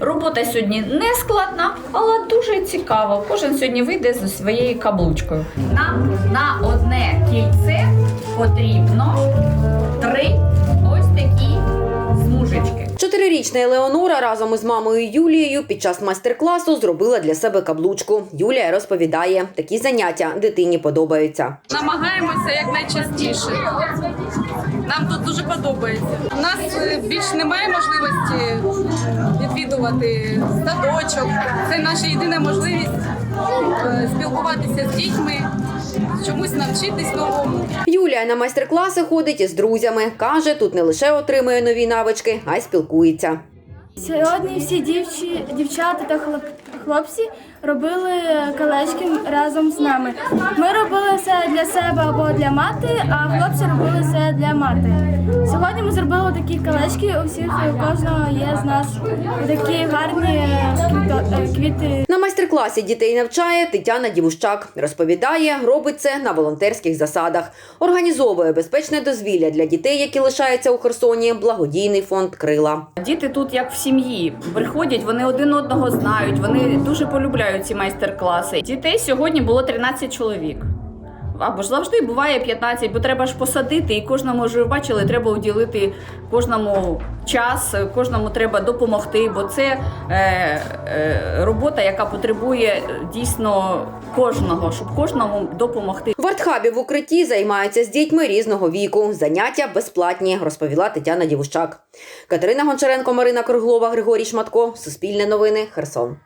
Робота сьогодні не складна, але дуже цікава. Кожен сьогодні вийде зі своєю каблучкою. Нам на одне кільце потрібно Чотирирічна Елеонора разом із мамою Юлією під час майстер-класу зробила для себе каблучку. Юлія розповідає, такі заняття дитині подобаються. Намагаємося якнайчастіше. Нам тут дуже подобається. У нас е, більш немає можливості відвідувати садочок. Це наша єдина можливість спілкуватися з дітьми, чомусь навчитись новому. Юлія на майстер-класи ходить із друзями. Каже, тут не лише отримує нові навички, а й спілкується. Сьогодні всі дівчі, дівчата та хлоп, хлопці робили колечки разом з нами. Ми робили це для себе або для мати, а хлопці робили це для мати. Сьогодні ми зробили такі колечки. У всіх у кожного є з нас такі гарні е, е, квіти. Майстер-класі дітей навчає Тетяна Дівущак. Розповідає, робить це на волонтерських засадах. Організовує безпечне дозвілля для дітей, які лишаються у Херсоні. Благодійний фонд Крила. Діти тут як в сім'ї приходять, вони один одного знають, вони дуже полюбляють ці майстер-класи. Дітей сьогодні було 13 чоловік. Або ж завжди буває 15, бо треба ж посадити, і кожному ж ви бачили, треба уділити кожному час, кожному треба допомогти, бо це е, е, робота, яка потребує е, дійсно кожного, щоб кожному допомогти. В артхабі в укритті займаються з дітьми різного віку. Заняття безплатні, розповіла Тетяна Дівущак. Катерина Гончаренко, Марина Круглова, Григорій Шматко. Суспільне новини. Херсон.